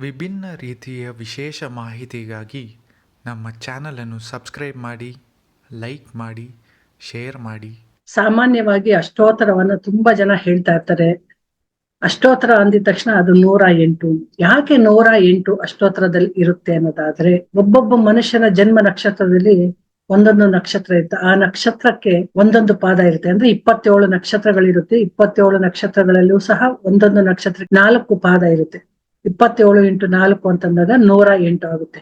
ವಿಭಿನ್ನ ರೀತಿಯ ವಿಶೇಷ ಮಾಹಿತಿಗಾಗಿ ನಮ್ಮ ಚಾನಲನ್ನು ಸಬ್ಸ್ಕ್ರೈಬ್ ಮಾಡಿ, ಲೈಕ್ ಮಾಡಿ, ಶೇರ್ ಮಾಡಿ. ಸಾಮಾನ್ಯವಾಗಿ ಅಷ್ಟೋತ್ತರವನ್ನ ತುಂಬಾ ಜನ ಹೇಳ್ತಾ ಇರ್ತಾರೆ. ಅಷ್ಟೋತ್ತರ ಅಂದಿದ ತಕ್ಷಣ ಅದು ನೂರ ಎಂಟು. ಯಾಕೆ ನೂರ ಎಂಟು ಅಷ್ಟೋತ್ತರದಲ್ಲಿ ಇರುತ್ತೆ ಅನ್ನೋದಾದ್ರೆ, ಒಬ್ಬೊಬ್ಬ ಮನುಷ್ಯನ ಜನ್ಮ ನಕ್ಷತ್ರದಲ್ಲಿ ಒಂದೊಂದು ನಕ್ಷತ್ರ ಇರುತ್ತೆ. ಆ ನಕ್ಷತ್ರಕ್ಕೆ ಒಂದೊಂದು ಪಾದ ಇರುತ್ತೆ. ಅಂದ್ರೆ ಇಪ್ಪತ್ತೇಳು ನಕ್ಷತ್ರಗಳಿರುತ್ತೆ. ಇಪ್ಪತ್ತೇಳು ನಕ್ಷತ್ರಗಳಲ್ಲೂ ಸಹ ಒಂದೊಂದು ನಕ್ಷತ್ರ ನಾಲ್ಕು ಪಾದ ಇರುತ್ತೆ. ಇಪ್ಪತ್ತೇಳು ಇಂಟು ನಾಲ್ಕು ಅಂತಂದಾಗ ನೂರ ಎಂಟು ಆಗುತ್ತೆ.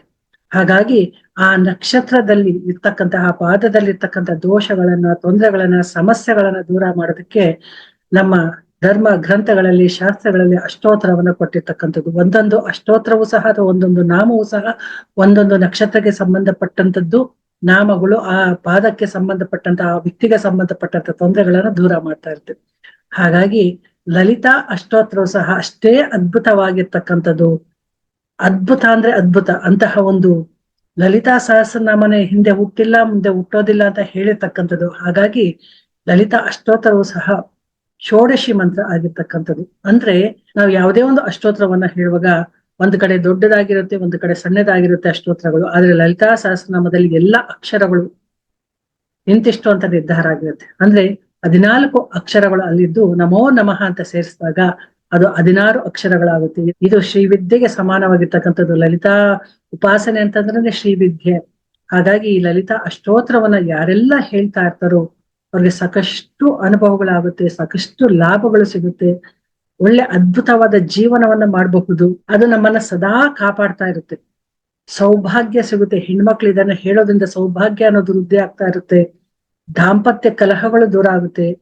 ಹಾಗಾಗಿ ಆ ನಕ್ಷತ್ರದಲ್ಲಿ ಇರ್ತಕ್ಕಂತಹ ಪಾದದಲ್ಲಿ ಇರ್ತಕ್ಕಂಥ ದೋಷಗಳನ್ನ, ತೊಂದರೆಗಳನ್ನ, ಸಮಸ್ಯೆಗಳನ್ನ ದೂರ ಮಾಡೋದಕ್ಕೆ ನಮ್ಮ ಧರ್ಮ ಗ್ರಂಥಗಳಲ್ಲಿ, ಶಾಸ್ತ್ರಗಳಲ್ಲಿ ಅಷ್ಟೋತ್ತರವನ್ನು ಕೊಟ್ಟಿರ್ತಕ್ಕಂಥದ್ದು. ಒಂದೊಂದು ಅಷ್ಟೋತ್ತರವೂ ಸಹ ಅಥವಾ ಒಂದೊಂದು ನಾಮವೂ ಸಹ ಒಂದೊಂದು ನಕ್ಷತ್ರಕ್ಕೆ ಸಂಬಂಧಪಟ್ಟಂತದ್ದು ನಾಮಗಳು ಆ ಪಾದಕ್ಕೆ ಸಂಬಂಧಪಟ್ಟಂತ ಆ ವ್ಯಕ್ತಿಗೆ ಸಂಬಂಧಪಟ್ಟಂತ ತೊಂದರೆಗಳನ್ನು ದೂರ ಮಾಡ್ತಾ ಇರ್ತೇವೆ ಹಾಗಾಗಿ ಲಲಿತಾ ಅಷ್ಟೋತ್ತರವು ಸಹ ಅಷ್ಟೇ ಅದ್ಭುತವಾಗಿರ್ತಕ್ಕಂಥದ್ದು. ಅದ್ಭುತ ಅಂದ್ರೆ ಅದ್ಭುತ. ಅಂತಹ ಒಂದು ಲಲಿತಾ ಸಹಸ್ರನಾಮನೆ ಹಿಂದೆ ಹುಟ್ಟಿಲ್ಲ, ಮುಂದೆ ಹುಟ್ಟೋದಿಲ್ಲ ಅಂತ ಹೇಳಿರ್ತಕ್ಕಂಥದ್ದು. ಹಾಗಾಗಿ ಲಲಿತಾ ಅಷ್ಟೋತ್ತರವು ಸಹ ಷೋಡಶಿ ಮಂತ್ರ ಆಗಿರ್ತಕ್ಕಂಥದ್ದು. ಅಂದ್ರೆ ನಾವು ಯಾವುದೇ ಒಂದು ಅಷ್ಟೋತ್ತರವನ್ನ ಹೇಳುವಾಗ ಒಂದು ಕಡೆ ದೊಡ್ಡದಾಗಿರುತ್ತೆ, ಒಂದು ಕಡೆ ಸಣ್ಣದಾಗಿರುತ್ತೆ ಅಷ್ಟೋತ್ತರಗಳು ಆದ್ರೆ ಲಲಿತಾ ಸಹಸ್ರನಾಮದಲ್ಲಿ ಎಲ್ಲ ಅಕ್ಷರಗಳು ಇಂತಿಷ್ಟು ಅಂತ ನಿರ್ಧಾರ ಆಗಿರುತ್ತೆ. ಅಂದ್ರೆ ಹದಿನಾಲ್ಕು ಅಕ್ಷರಗಳು ಅಲ್ಲಿದ್ದು ನಮೋ ನಮಃ ಅಂತ ಸೇರಿಸಿದಾಗ ಅದು ಹದಿನಾರು ಅಕ್ಷರಗಳಾಗುತ್ತೆ. ಇದು ಶ್ರೀವಿದ್ಯೆಗೆ ಸಮಾನವಾಗಿರ್ತಕ್ಕಂಥದ್ದು. ಲಲಿತಾ ಉಪಾಸನೆ ಅಂತಂದ್ರೆ ಶ್ರೀವಿದ್ಯೆ. ಹಾಗಾಗಿ ಈ ಲಲಿತಾ ಅಷ್ಟೋತ್ರವನ್ನ ಯಾರೆಲ್ಲ ಹೇಳ್ತಾ ಇರ್ತಾರೋ ಅವ್ರಿಗೆ ಸಾಕಷ್ಟು ಅನುಭವಗಳಾಗುತ್ತೆ, ಸಾಕಷ್ಟು ಲಾಭಗಳು ಸಿಗುತ್ತೆ. ಒಳ್ಳೆ ಅದ್ಭುತವಾದ ಜೀವನವನ್ನ ಮಾಡಬಹುದು. ಅದು ನಮ್ಮನ್ನ ಸದಾ ಕಾಪಾಡ್ತಾ ಇರುತ್ತೆ. ಸೌಭಾಗ್ಯ ಸಿಗುತ್ತೆ. ಹೆಣ್ಮಕ್ಳು ಇದನ್ನ ಹೇಳೋದ್ರಿಂದ ಸೌಭಾಗ್ಯ ಅನ್ನೋದು ವೃದ್ಧಿ ಆಗ್ತಾ ಇರುತ್ತೆ. ದಾಂಪತ್ಯ ಕಲಹಗಳು ದೂರ ಆಗುತ್ತೆ.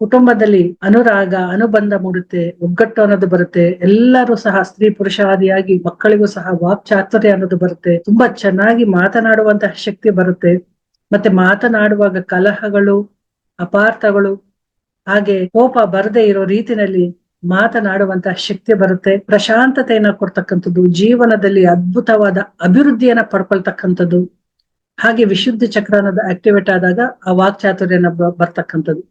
ಕುಟುಂಬದಲ್ಲಿ ಅನುರಾಗ, ಅನುಬಂಧ ಮೂಡುತ್ತೆ, ಒಗ್ಗಟ್ಟು ಅನ್ನೋದು ಬರುತ್ತೆ. ಎಲ್ಲರೂ ಸಹ ಸ್ತ್ರೀ ಪುರುಷ ಆದಿಯಾಗಿ ಮಕ್ಕಳಿಗೂ ಸಹ ವಾಕ್ಚಾತುರ್ಯ ಅನ್ನೋದು ಬರುತ್ತೆ. ತುಂಬಾ ಚೆನ್ನಾಗಿ ಮಾತನಾಡುವಂತಹ ಶಕ್ತಿ ಬರುತ್ತೆ. ಮತ್ತೆ ಮಾತನಾಡುವಾಗ ಕಲಹಗಳು, ಅಪಾರ್ಥಗಳು, ಹಾಗೆ ಕೋಪ ಬರದೇ ಇರೋ ರೀತಿನಲ್ಲಿ ಮಾತನಾಡುವಂತಹ ಶಕ್ತಿ ಬರುತ್ತೆ. ಪ್ರಶಾಂತತೆಯನ್ನ ಕೊಡ್ತಕ್ಕಂಥದ್ದು, ಜೀವನದಲ್ಲಿ ಅದ್ಭುತವಾದ ಅಭಿವೃದ್ಧಿಯನ್ನ ಪಡ್ಕೊಳ್ತಕ್ಕಂಥದ್ದು. ಹಾಗೆ ವಿಶುದ್ಧ ಚಕ್ರ ಅನ್ನೋದು ಆಕ್ಟಿವೇಟ್ ಆದಾಗ ಆ ವಾಕ್ಚಾತುರ್ಯನ ಬರ್ತಕ್ಕಂಥದ್ದು.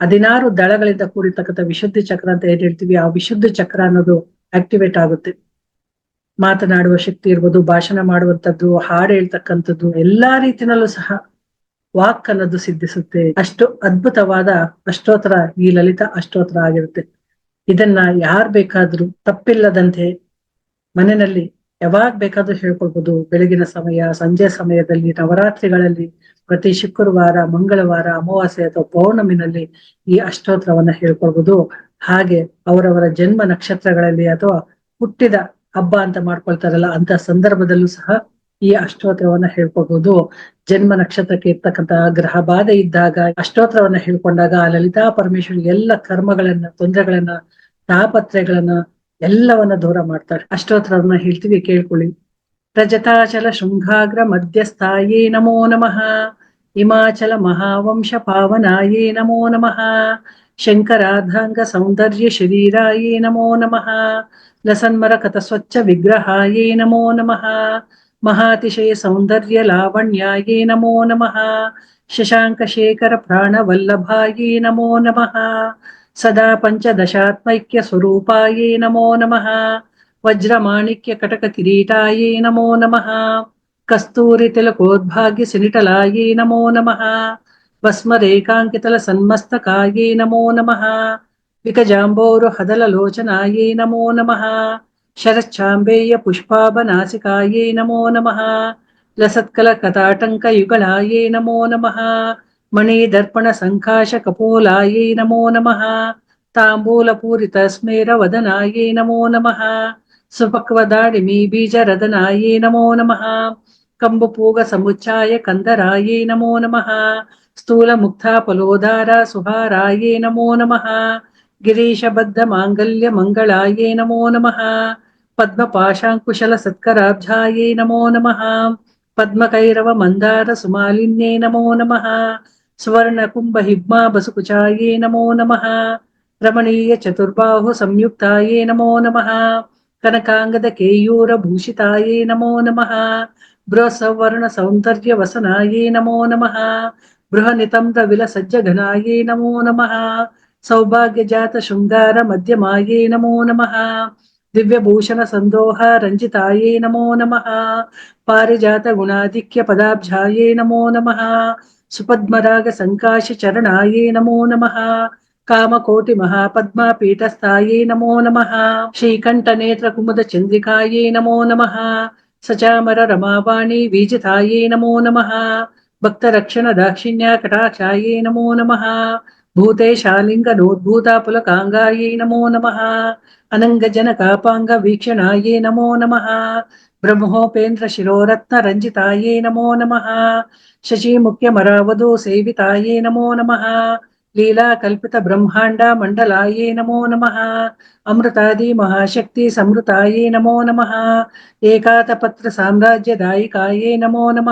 ಹದಿನಾರು ದಳಗಳಿಂದ ಕೂಡಿರ್ತಕ್ಕಂಥ ವಿಶುದ್ಧ ಚಕ್ರ ಅಂತ ಏನ್ ಹೇಳ್ತೀವಿ, ಆ ವಿಶುದ್ಧ ಚಕ್ರ ಅನ್ನೋದು ಆಕ್ಟಿವೇಟ್ ಆಗುತ್ತೆ. ಮಾತನಾಡುವ ಶಕ್ತಿ ಇರ್ಬೋದು, ಭಾಷಣ ಮಾಡುವಂತದ್ದು ಹಾಡು ಹೇಳ್ತಕ್ಕಂಥದ್ದು, ಎಲ್ಲಾ ರೀತಿನಲ್ಲೂ ಸಹ ವಾಕ್ ಅನ್ನೋದು ಸಿದ್ಧಿಸುತ್ತೆ. ಅಷ್ಟು ಅದ್ಭುತವಾದ ಅಷ್ಟೋತ್ತರ ಈ ಲಲಿತ ಅಷ್ಟೋತ್ತರ ಆಗಿರುತ್ತೆ. ಇದನ್ನ ಯಾರ್ ಬೇಕಾದ್ರೂ ತಪ್ಪಿಲ್ಲದಂತೆ ಮನೆಯಲ್ಲಿ ಯಾವಾಗ ಬೇಕಾದ್ರೂ ಹೇಳ್ಕೊಳ್ಬಹುದು ಬೆಳಗಿನ ಸಮಯ, ಸಂಜೆ ಸಮಯದಲ್ಲಿ, ನವರಾತ್ರಿಗಳಲ್ಲಿ, ಪ್ರತಿ ಶುಕ್ರವಾರ, ಮಂಗಳವಾರ, ಅಮಾವಾಸ್ಯೆ ಅಥವಾ ಪೌರ್ಣಮಿನಲ್ಲಿ ಈ ಅಷ್ಟೋತ್ರವನ್ನ ಹೇಳ್ಕೊಳ್ಬಹುದು ಹಾಗೆ ಅವರವರ ಜನ್ಮ ನಕ್ಷತ್ರಗಳಲ್ಲಿ ಅಥವಾ ಹುಟ್ಟಿದ ಹಬ್ಬ ಅಂತ ಮಾಡ್ಕೊಳ್ತಾರಲ್ಲ, ಅಂತ ಸಂದರ್ಭದಲ್ಲೂ ಸಹ ಈ ಅಷ್ಟೋತ್ರವನ್ನ ಹೇಳ್ಕೊಳ್ಬಹುದು ಜನ್ಮ ನಕ್ಷತ್ರಕ್ಕೆ ಇರ್ತಕ್ಕಂತಹ ಗ್ರಹ ಬಾಧೆ ಇದ್ದಾಗ ಅಷ್ಟೋತ್ರವನ್ನ ಹೇಳ್ಕೊಂಡಾಗ ಲಲಿತಾ ಪರಮೇಶ್ವರಿ ಎಲ್ಲ ಕರ್ಮಗಳನ್ನ, ತೊಂದರೆಗಳನ್ನ ತಾಪತ್ರೆಗಳನ್ನ ಎಲ್ಲವನ್ನ ದೂರ ಮಾಡ್ತಾರೆ ಅಷ್ಟೋತ್ತರವನ್ನ ಹೇಳ್ತೀವಿ ಕೇಳ್ಕೊಳ್ಳಿ ರಜತಾಚಲ ಶೃಂಗಾಗ್ರ ಮಧ್ಯಸ್ಥಾಯೇ ನಮೋ ನಮಃ ಹಿಮಾಚಲ ಮಹಾವಂಶ ಪಾವನಾಯೇ ನಮೋ ನಮಃ ಶಂಕರಾಧಾಂಗ ಸೌಂದರ್ಯ ಶರೀರಾಯೇ ನಮೋ ನಮಃ ಲಸನ್ಮರ ಕಥ ಸ್ವಚ್ಛ ವಿಗ್ರಹಾಯೇ ನಮೋ ನಮಃ ಮಹಾತಿಶಯ ಸೌಂದರ್ಯ ಲಾವಣ್ಯಾಯೇ ನಮೋ ನಮಃ ಶಶಾಂಕ ಶೇಖರ ಪ್ರಾಣವಲ್ಲಭಾಯೇ ನಮೋ ನಮಃ ಸದಾ ಪಂಚದಶಾತ್ಮೈಕ್ಯ ಸ್ವರೂಪಾಯೇ ನಮೋ ನಮಃ ವಜ್ರಮಾಣಿಕ್ಯ ಕಟಕ ಕಿರೀಟಾಯೇ ನಮೋ ನಮಃ ಕಸ್ತೂರಿ ತಿಲಕೋದ್ಭಾಗ್ಯ ಸಿನಿಟಲಾಯೇ ನಮೋ ನಮಃ ಭಸ್ಮರೇಖಾಂಕಿತಲ ಸನ್ಮಸ್ತಕಾಯೇ ನಮೋ ನಮಃ ವಿಕಜಾಂಬೋರು ಹದಲ ಲೋಚನಾಯೇ ನಮೋ ನಮಃ ಶರಚ್ಛಾಂಬೇಯ ಪುಷ್ಪಾಭನಾಸಿಕಾಯೇ ನಮೋ ನಮಃ ಲಸತ್ಕಲ ಕಥಾಟಂಕ ಯುಗಳಾಯೇ ನಮೋ ನಮಃ ಮಣಿ ದರ್ಪಣ ಸಂಕಾಶ ಕಪೋಲಾಯೇ ನಮೋ ನಮಃ. ತಾಂಬೂಲ ಪೂರಿತ ಸ್ಮೇರ ವದನಾಯೇ ನಮೋ ನಮಃ. ಸುಪಕ್ವ ದಾಡಿಮಿ ಬೀಜ ರದನಾಯೇ ನಮೋ ನಮಃ. ಕಂಬು ಪೂಗ ಸಮುಚ್ಚಾಯ ಕಂದರಾಯೇ ನಮೋ ನಮಃ. ಸ್ಥೂಲ ಮುಕ್ತ ಫಲೋದಾರ ಸುಹಾರಾಯೇ ನಮೋ ನಮಃ. ಗಿರೀಶ ಬದ್ಧ ಮಾಂಗಲ್ಯ ಮಂಗಳಾಯೇ ನಮೋ ನಮಃ. ಪದ್ಮ ಪಾಶಾಂಕುಶಲ ಸತ್ಕರಾಬ್ಜಾಯೇ ನಮೋ ನಮಃ. ಪದ್ಮಕೈರವ ಮಂದಾರ ಸುಮಾಲಿನ್ಯೇ ನಮೋ ನಮಃ. स्वर्णकुम्भहिग्माबसुकुचायै नमो नमः रमणीयचतुर्बाहु संयुक्तायै नमो नमः कनकाङ्गदकेयूरभूषितायै नमो नमः बृहसवर्णसौन्दर्यवसनायै नमो नमः बृहनितम्रविलसज्जघनायै नमो नमः सौभाग्यजातशृङ्गारमध्यमायै नमो नमः दिव्यभूषणसन्दोह रञ्जितायै नमो नमः पारिजातगुणाधिक्यपदाब्जायै नमो नमः సుపద్మరాగ సంకాశ చరణాయే నమో నమ కామకోటి మహాపద్మాపీఠస్థాయే నమో నమ శ్రీకంఠ నేత్ర కుముద చంద్రికాయే నమో నమ సచామర రమావాణి వీజితాయే నమో నమ భక్తరక్షణ దాక్షిణ్య కటాక్షాయే నమో నమ భూతేశాలింగనోద్భూతాపులకాంగాయే నమో నమ అనంగజన కాపాంగ వీక్షణాయే నమో నమ బ్రహ్మోపేంద్ర శిరోరత్న రంజితాయే నమో నమ శశీముఖ్యమరావధూ సేవితాయే నమో నమ లీలా కల్పిత బ్రహ్మాండ మండలాయే నమో నమ అమృతాది మహాశక్తి సమృతాయే నమో నమ ఏకాతపత్ర సామ్రాజ్యదాయికాయే నమో నమ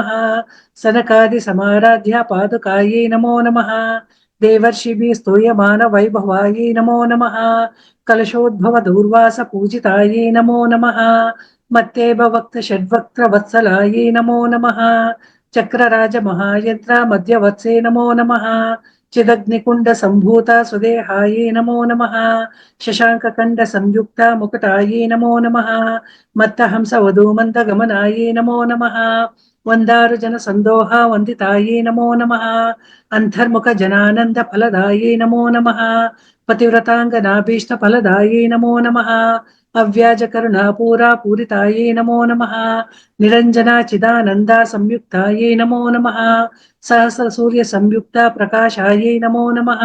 సనకాది సమారాధ్య పాదుకాయే నమో నమ దేవర్షిభి స్తూయమాన వైభవాయే నమో నమ కలశోద్భవ దూర్వాస పూజితాయే నమో నమ మత్తేవ వక్త షడ్వక్త్ర వత్సలాయే నమో నమ చక్రరాజ మహాయత్ర మధ్యవత్సే నమో నమ చిదగ్నికుండ సంభూత సుదేహాయే నమో నమ శశాంకకండ సంయుక్త ముకటాయే నమో నమ మత్తహంస వధూమంద గమనాయే నమో నమ వందారు జన సందోహ వందితాయే నమో నమ అంతర్ముఖ జనానంద ఫలదాయే నమో నమ పతివ్రతాంగ నాభీష్ట ఫలదాయే నమో నమ पूरा पूरितायै नमो नमः निरञ्जना चिदानन्दा संयुक्तायै नमो नमः सहस्रसूर्यसंयुक्ता प्रकाशायै नमो नमः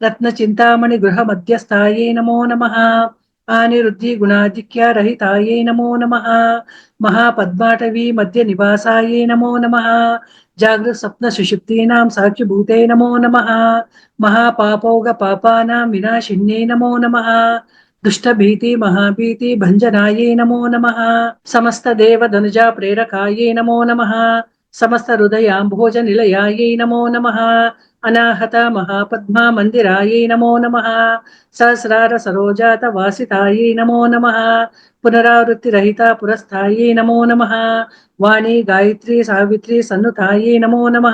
रत्नचिन्तामणिगृहमध्यस्थायै नमो नमः आनिरुद्धिगुणाधिक्यारहितायै नमो नमः महापद्माटवी मध्यनिवासायै नमो नमः जागृत्सप्तसुषुप्तीनां साक्षिभूते नमो नमः महापापौगपापानां विनाशिन्यै नमो नमः దుష్టభీతి మహాభీతి భంజనాయే నమో నమ సమస్త దేవ ధనుజ ప్రేరకాయే నమో నమ సమస్త హృదయాంభోజ నిలయాయే నమో నమ అనాహత మహాపద్మా మందిరాయే నమో నమ సహస్రార సరోజాత వాసితాయే నమో నమ పునరావృత్తిరహిత పురస్థాయే నమో నమ వాణి గాయత్రి సావిత్రి సన్నుతాయే నమో నమ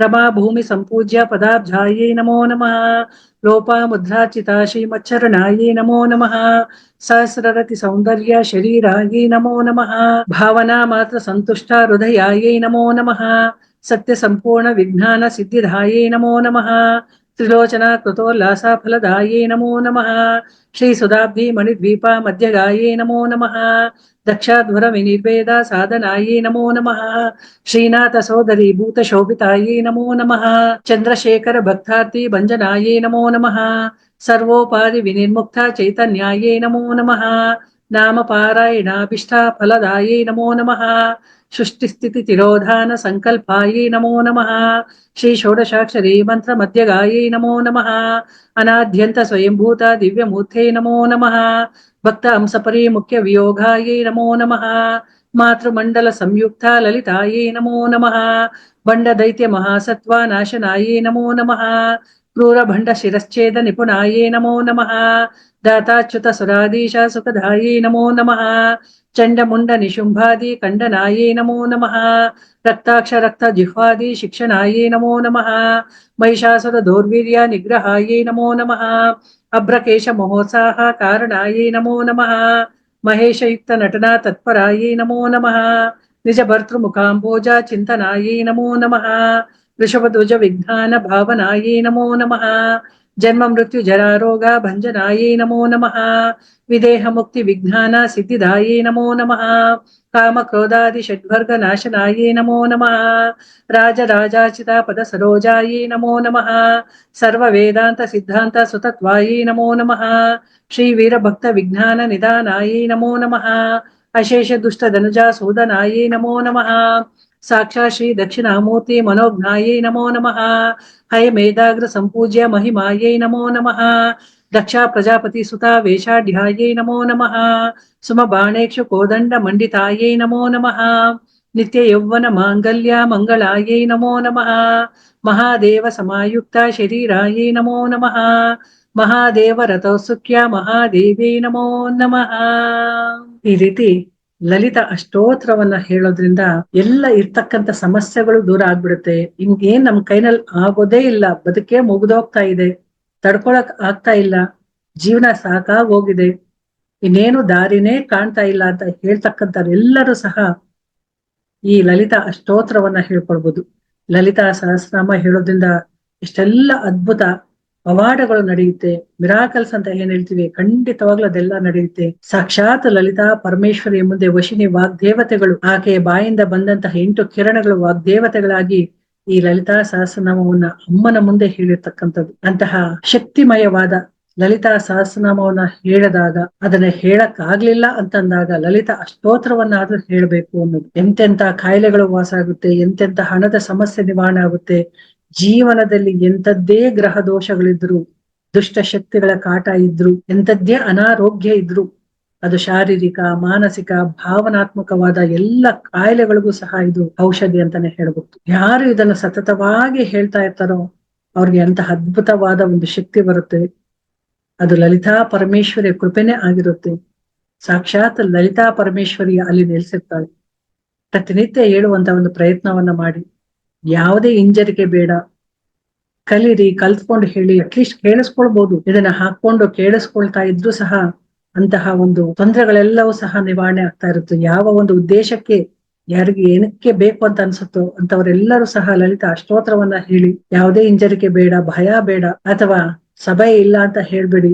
रमाभूमि सम्पूज्य पदाब्जायै नमो नमः। लोपामुद्राचिता श्रीमच्छरणायै नमो नमः। सहस्ररतिसौन्दर्य शरीरायै नमो नमः। भावनामात्रसन्तुष्टा हृदयायै नमो नमः। सत्यसम्पूर्णविज्ञानसिद्धिधायै नमो नमः। త్రిలోచన కృతోల్లాసాఫలదాయే నమో నమ. శ్రీ సుధాబ్ధి మణిద్వీపా మధ్యగాయే నమో నమ. దక్షాధ్వర వినిర్వేద సాధనాయే నమో నమ. శ్రీనాథ సోదరి భూత శోభితాయే నమో నమ. చంద్రశేఖర భక్తార్థి భంజనాయే నమో నమ. సర్వోపాధి వినిర్ముక్త చైతన్యాయే నమో నమ. नामपारायणाभिष्टाफलदायै नमो नमः सृष्टिस्थितितिरोधानसङ्कल्पायै नमो नमः श्रीषोडशाक्षरे मन्त्रमध्यगायै नमो नमः अनाद्यन्तस्वयम्भूता दिव्यमूर्त्यै नमो नमः भक्त अंसपरिमुख्यवियोगायै नमो नमः मातृमण्डलसंयुक्ता ललितायै नमो नमः बण्डदैत्यमहासत्त्वानाशनायै नमो नमः क्रूरभण्डशिरश्चेदनिपुणायै नमो नमः దాతాచ్యుత సురాదీశ సుఖధాయై నమో నమ చండముండ నిశుంభాది ఖండనాయే నమో నమ రక్తాక్ష రక్త జిహ్వాది శిక్షణాయే నమో నమ మహిషాసుర దౌర్వీర్య నిగ్రహాయే నమో నమ అభ్రకేశ మహోత్సాహ కారణాయే నమో నమ మహేషయుక్త నటనా తత్పరాయే నమో నమ నిజ భర్తృముఖాంబోజ చింతనాయే నమో నమ వృషభధ్వజ విఘ్నాన భావనాయే నమో నమ జన్మ మృత్యు జరారోగ భంజనాయే నమో నమ. విదేహ ముక్తి విజ్ఞాన సిద్ధిదాయే నమో నమ. కామ క్రోధాది షడ్వర్గ నాశనాయే నమో నమ. రాజరాజాచిత పద సరోజాయే నమో నమ. సర్వ వేదాంత సిద్ధాంత సుతత్వాయే నమో నమ. శ్రీ వీరభక్త విజ్ఞాన నిదానాయే నమో నమ. అశేష దుష్ట ధనుజా సూదనాయే నమో నమ. సాక్షా శ్రీ దక్షిణామూర్తి మనోజ్ఞాయై నమో నమ హయ మేధాగ్ర సంపూజ్య మహిమాయై నమో నమ దక్షా ప్రజాపతి సుత వేషాఢ్యాయై నమో నమ సుమబాణేక్ష కోదండ మండితాయై నమో నమ నిత్య యౌవన మాంగళ్య మంగళాయై నమో నమ మహాదేవ సమాయుక్త శరీరాయై నమో నమ మహాదేవ రథౌసుఖ్య మహాదేవై నమో నమ ఇది ಲಲಿತ ಅಷ್ಟೋತ್ರವನ್ನ ಹೇಳೋದ್ರಿಂದ ಎಲ್ಲ ಇರ್ತಕ್ಕಂತ ಸಮಸ್ಯೆಗಳು ದೂರ ಆಗ್ಬಿಡುತ್ತೆ. ಹಿಂಗೇನ್ ನಮ್ ಕೈನಲ್ಲಿ ಆಗೋದೇ ಇಲ್ಲ, ಬದುಕೇ ಮುಗಿದೋಗ್ತಾ ಇದೆ, ತಡ್ಕೊಳಕ್ ಆಗ್ತಾ ಇಲ್ಲ, ಜೀವನ ಸಾಕಾಗ್ ಹೋಗಿದೆ ಇನ್ನೇನು ದಾರಿನೇ ಕಾಣ್ತಾ ಇಲ್ಲ ಅಂತ ಹೇಳ್ತಕ್ಕಂಥವರೆಲ್ಲರೂ ಸಹ ಈ ಲಲಿತಾ ಅಷ್ಟೋತ್ರವನ್ನ ಹೇಳ್ಕೊಳ್ಬಹುದು ಲಲಿತಾ ಸಹಸ್ರನಾಮ ಹೇಳೋದ್ರಿಂದ ಇಷ್ಟೆಲ್ಲ ಅದ್ಭುತ ಪವಾಡಗಳು ನಡೆಯುತ್ತೆ. ಮಿರಾಕಲ್ಸ್ ಅಂತ ಏನ್ ಹೇಳ್ತೀವಿ? ಖಂಡಿತವಾಗ್ಲೂ ಅದೆಲ್ಲ ನಡೆಯುತ್ತೆ. ಸಾಕ್ಷಾತ್ ಲಲಿತಾ ಪರಮೇಶ್ವರಿ ಮುಂದೆ ವಶಿನಿ ವಾಗ್ದೇವತೆಗಳು, ಆಕೆಯ ಬಾಯಿಂದ ಬಂದಂತಹ ಎಂಟು ಕಿರಣಗಳು ವಾಗ್ದೇವತೆಗಳಾಗಿ ಈ ಲಲಿತಾ ಸಹಸ್ರನಾಮವನ್ನ ಅಮ್ಮನ ಮುಂದೆ ಹೇಳಿರ್ತಕ್ಕಂಥದ್ದು. ಅಂತಹ ಶಕ್ತಿಮಯವಾದ ಲಲಿತಾ ಸಹಸ್ರನಾಮವನ್ನ ಹೇಳಿದಾಗ ಅದನ್ನ ಹೇಳಕ್ ಆಗ್ಲಿಲ್ಲ ಅಂತಂದಾಗ ಲಲಿತಾ ಅಷ್ಟೋತ್ರವನ್ನಾದ್ರೂ ಹೇಳ್ಬೇಕು ಅನ್ನೋದು. ಎಂತೆಂತ ಕಾಯಿಲೆಗಳು ವಾಸ ಆಗುತ್ತೆ ಎಂತೆಂತ ಹಣದ ಸಮಸ್ಯೆ ನಿವಾರಣೆ ಆಗುತ್ತೆ ಜೀವನದಲ್ಲಿ ಎಂತದ್ದೇ ಗ್ರಹ ದೋಷಗಳಿದ್ರು ದುಷ್ಟ ಶಕ್ತಿಗಳ ಕಾಟ ಇದ್ರು, ಎಂಥದ್ದೇ ಅನಾರೋಗ್ಯ ಇದ್ರು, ಅದು ಶಾರೀರಿಕ, ಮಾನಸಿಕ, ಭಾವನಾತ್ಮಕವಾದ ಎಲ್ಲ ಕಾಯಿಲೆಗಳಿಗೂ ಸಹ ಇದು ಔಷಧಿ ಅಂತಾನೆ ಹೇಳ್ಬೋದು. ಯಾರು ಇದನ್ನು ಸತತವಾಗಿ ಹೇಳ್ತಾ ಇರ್ತಾರೋ, ಅವ್ರಿಗೆ ಅಂತಹ ಅದ್ಭುತವಾದ ಒಂದು ಶಕ್ತಿ ಬರುತ್ತೆ. ಅದು ಲಲಿತಾ ಪರಮೇಶ್ವರಿಯ ಕೃಪೆನೇ ಆಗಿರುತ್ತೆ. ಸಾಕ್ಷಾತ್ ಲಲಿತಾ ಪರಮೇಶ್ವರಿ ಅಲ್ಲಿ ನೆಲೆಸಿರ್ತಾಳೆ. ಪ್ರತಿನಿತ್ಯ ಹೇಳುವಂತ ಒಂದು ಪ್ರಯತ್ನವನ್ನ ಮಾಡಿ. ಯಾವುದೇ ಹಿಂಜರಿಕೆ ಬೇಡ. ಕಲೀರಿ, ಕಲ್ತ್ಕೊಂಡು ಹೇಳಿ ಅಟ್ಲೀಸ್ಟ್ ಕೇಳಿಸ್ಕೊಳ್ಬಹುದು ಇದನ್ನ ಹಾಕೊಂಡು ಕೇಳಿಸ್ಕೊಳ್ತಾ ಇದ್ರು ಸಹ ಅಂತಹ ಒಂದು ತೊಂದರೆಗಳೆಲ್ಲವೂ ಸಹ ನಿವಾರಣೆ ಆಗ್ತಾ ಇರುತ್ತೆ. ಯಾವ ಒಂದು ಉದ್ದೇಶಕ್ಕೆ, ಯಾರಿಗೆ ಏನಕ್ಕೆ ಬೇಕು ಅಂತ ಅನ್ಸುತ್ತೋ ಅಂತವರೆಲ್ಲರೂ ಸಹ ಲಲಿತ ಅಷ್ಟೋತ್ರವನ್ನ ಹೇಳಿ, ಯಾವುದೇ ಹಿಂಜರಿಕೆ ಬೇಡ, ಭಯ ಬೇಡ, ಅಥವಾ ಸಭೆ ಇಲ್ಲ ಅಂತ ಹೇಳ್ಬೇಡಿ.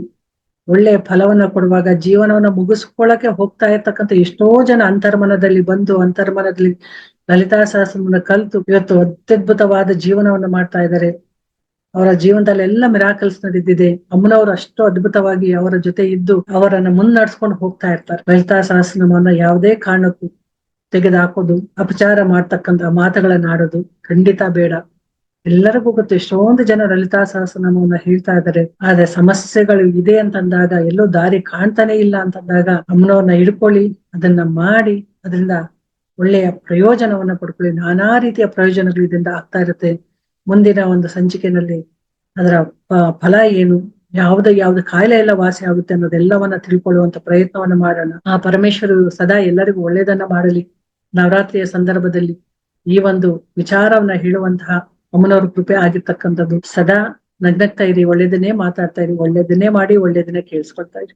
ಒಳ್ಳೆಯ ಫಲವನ್ನ ಕೊಡುವಾಗ ಜೀವನವನ್ನ ಮುಗಿಸ್ಕೊಳ್ಳಕ್ಕೆ ಹೋಗ್ತಾ ಇರ್ತಕ್ಕಂಥ ಎಷ್ಟೋ ಜನ ಅಂತರ್ಮನದಲ್ಲಿ ಬಂದು, ಅಂತರ್ಮನದಲ್ಲಿ ಲಲಿತಾ ಸಹಸ್ರವನ್ನ ಕಲ್ತು ಇವತ್ತು ಅತ್ಯದ್ಭುತವಾದ ಜೀವನವನ್ನ ಮಾಡ್ತಾ ಇದ್ದಾರೆ. ಅವರ ಜೀವನದಲ್ಲಿ ಎಲ್ಲ ಮಿರಾಕಲ್ಸ್ ನಡೆದಿದೆ. ಅಮ್ಮನವರು ಅಷ್ಟು ಅದ್ಭುತವಾಗಿ ಅವರ ಜೊತೆ ಇದ್ದು ಅವರನ್ನ ಮುನ್ನಡೆಸ್ಕೊಂಡು ಹೋಗ್ತಾ ಇರ್ತಾರೆ. ಲಲಿತಾ ಸಹಸ್ರನಾಮವನ್ನ ಯಾವುದೇ ಕಾರಣಕ್ಕೂ ತೆಗೆದುಹಾಕೋದು, ಅಪಚಾರ ಮಾಡ್ತಕ್ಕಂತ ಮಾತುಗಳನ್ನ ಆಡೋದು ಖಂಡಿತ ಬೇಡ. ಎಲ್ಲರಿಗೂ ಗೊತ್ತು, ಎಷ್ಟೊಂದು ಜನ ಲಲಿತಾ ಸಹಸ್ರನಾಮವನ್ನ ಹೇಳ್ತಾ ಇದ್ದಾರೆ. ಆದ್ರೆ ಸಮಸ್ಯೆಗಳು ಇದೆ ಅಂತಂದಾಗ, ಎಲ್ಲೋ ದಾರಿ ಕಾಣ್ತಾನೆ ಇಲ್ಲ ಅಂತಂದಾಗ ಅಮ್ಮನವ್ರನ್ನ ಹಿಡ್ಕೊಳ್ಳಿ, ಅದನ್ನ ಮಾಡಿ, ಅದರಿಂದ ಒಳ್ಳೆಯ ಪ್ರಯೋಜನವನ್ನ ಪಡ್ಕೊಳ್ಳಿ. ನಾನಾ ರೀತಿಯ ಪ್ರಯೋಜನಗಳು ಇದರಿಂದ ಆಗ್ತಾ ಇರುತ್ತೆ. ಮುಂದಿನ ಒಂದು ಸಂಚಿಕೆನಲ್ಲಿ ಅದರ ಫಲ ಏನು? ಯಾವ್ದು ಯಾವ್ದು ಕಾಯಿಲೆ ಎಲ್ಲ ವಾಸಿ ಆಗುತ್ತೆ ಅನ್ನೋದೆಲ್ಲವನ್ನ ತಿಳ್ಕೊಳ್ಳುವಂತ ಪ್ರಯತ್ನವನ್ನ ಮಾಡೋಣ. ಆ ಪರಮೇಶ್ವರರು ಸದಾ ಎಲ್ಲರಿಗೂ ಒಳ್ಳೇದನ್ನ ಮಾಡಲಿ. ನವರಾತ್ರಿಯ ಸಂದರ್ಭದಲ್ಲಿ ಈ ಒಂದು ವಿಚಾರವನ್ನ ಹೇಳುವಂತಹ ಅಮ್ಮನವ್ರ ಕೃಪೆ ಆಗಿರ್ತಕ್ಕಂಥದ್ದು. ಸದಾ ನಗ್ನಗ್ತಾ ಇರಿ ಒಳ್ಳೇದನ್ನೇ ಮಾತಾಡ್ತಾ ಇರಿ ಒಳ್ಳೇದನ್ನೇ ಮಾಡಿ ಒಳ್ಳೇದನ್ನೇ ಕೇಳಿಸ್ಕೊಳ್ತಾ ಇರಿ.